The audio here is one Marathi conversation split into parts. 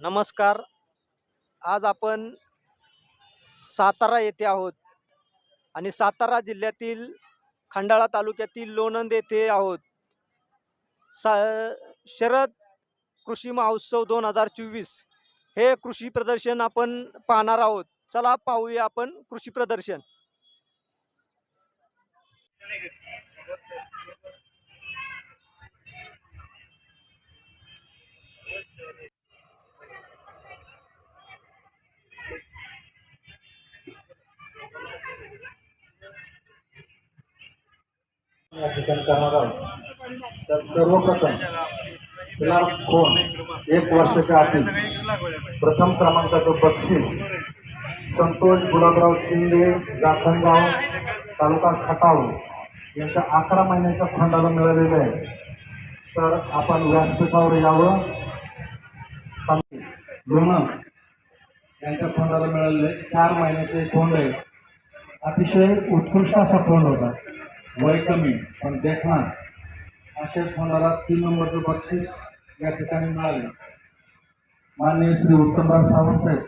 नमस्कार. आज आपण सातारा येथे आहोत आणि सातारा जिल्ह्यातील खंडाळा तालुक्यातील लोणंद येथे आहोत. सा शरद कृषी महोत्सव दोन हजार चोवीस हे कृषी प्रदर्शन आपण पाहणार आहोत. चला पाहूया आपण कृषी प्रदर्शन. या ठिकाणी करणार आहोत. तर सर्वप्रथम तिला फोन एक वर्षाच्या आतील. प्रथम क्रमांकाचं बक्षीस संतोष गुलाबराव शिंदे जाखणगाव तालुका खटाव यांच्या अकरा महिन्याच्या फंडाला मिळालेलं आहे. तर आपण व्यासपीठावर यावं. लोणं यांच्या फंडाला मिळालेले चार महिन्याचे फोन आहे अतिशय उत्कृष्ट असा फोन होता. वय कमी पण देखना अशाच फोनाला तीन नंबरचं बक्षीस या ठिकाणी मिळाले. माननीय श्री उत्तमराव सावंत साहेब.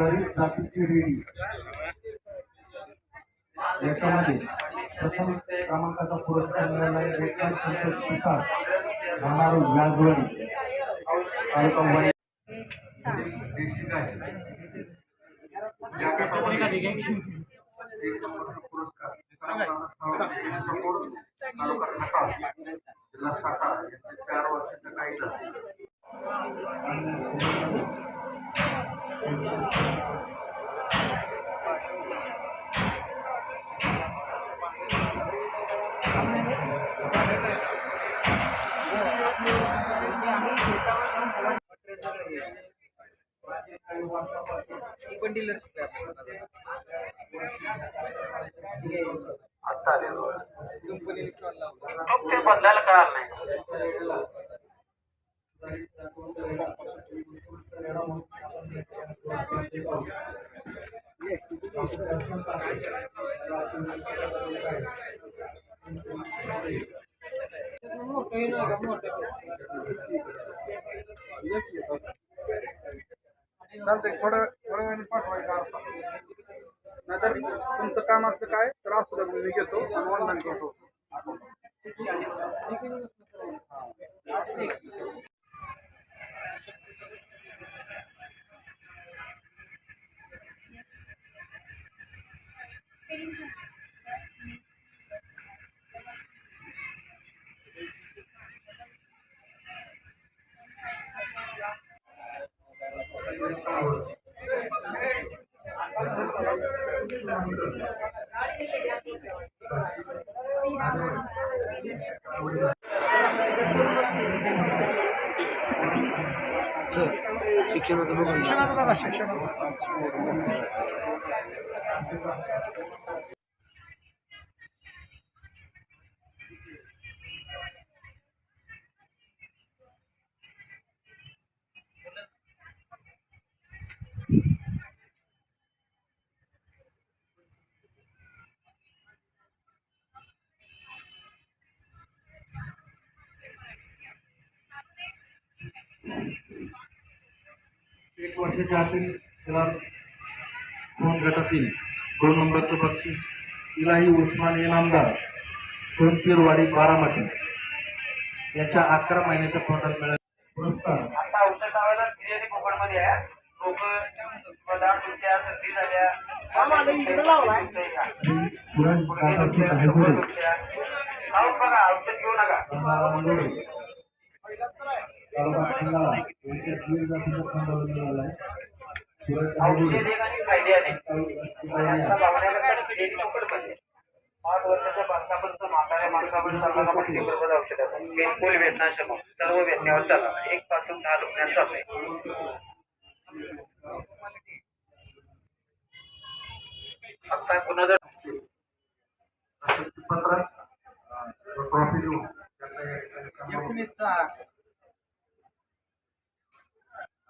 गरीब जातीची रेडी. याच्यामध्ये प्रथम क्रमांकाचा पुरस्कार मिळाला आहे. रेखा संतोष शिकार राहणार व्याजवडी तालुका वणी. जिल्हा सातारा येथे ओपन डीलरशिप आहे आता आलेलो कंपनीने स्टॉल लावला फक्त बदलायला कळाल नाही मोठं ना मोठं चालतंय, थोडं थोड्या पाठवायचा पाठवायचं असं नाहीतर तुमचं काम असलं काय तर असू द्या मी घेतो आणि ऑनलाईन करतो Thank you. છે શિક્ષણમાં તો બહુ શિક્ષણમાં शिक्षण एक वर्षाच्या आतील तिला दोन गटातील दोन नंबरचं बक्षीस इलाही उस्मान इनामदार सोनशिरवाडी बारामती. याच्या अकरा महिन्याच्या फंडात मिळाले पुरस्कार. आता औषध लावायला बिर्याणी कोकणमध्ये आहे. लोक पदार्थ तुमच्या सर्दी झाल्या. पुरण दादाची धायगुडे खाऊन बघा औषध घेऊ नका. मंगोळे जातीचा खंडाळा मिळाला आहे पुरण आणि फायदे पाच वर्षाच्या पाचतापर्यंत म्हाताऱ्या माणसापर्यंत आपल्याला माहिती बरोबर औषध बिलकुल वेदनाशक सर्व वेदनेवर चालतात एक पासून दहा दुखण्यात आता पुन्हा जर पत्र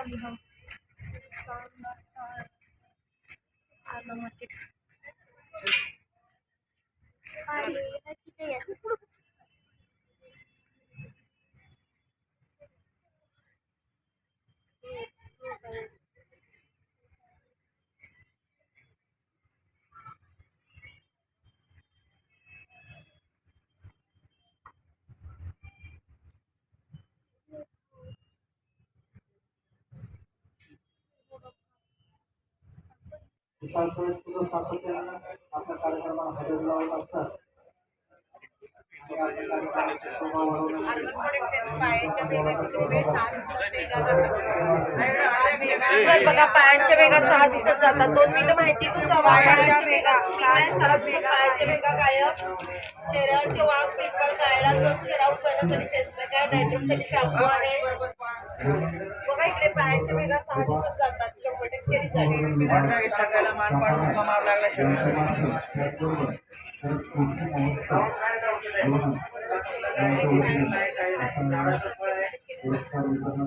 देऊ त्यांना या ठिकाणी सन्मान दोन सातत्यानं आपल्या कार्यक्रमाला हजेरी लावत असतात सर बघा पायांच्या वेगा सहा दिवसात जातात. दोन मिनिटं माहिती तुमचा पायांच्या वेगा काय सहा दिवसात पायांच्या वेगा गायब. चेहऱ्यावरचे वाघ पिंपळ गायला तो चेहरा उघडण्यासाठी फेसपॅक आहे डायट्रोसाठी शॅम्पू आहे. बघा इकडे पायांच्या वेगा सहा दिवसात जातात. शंभर टक्के रिझल्ट त्याचबरोबर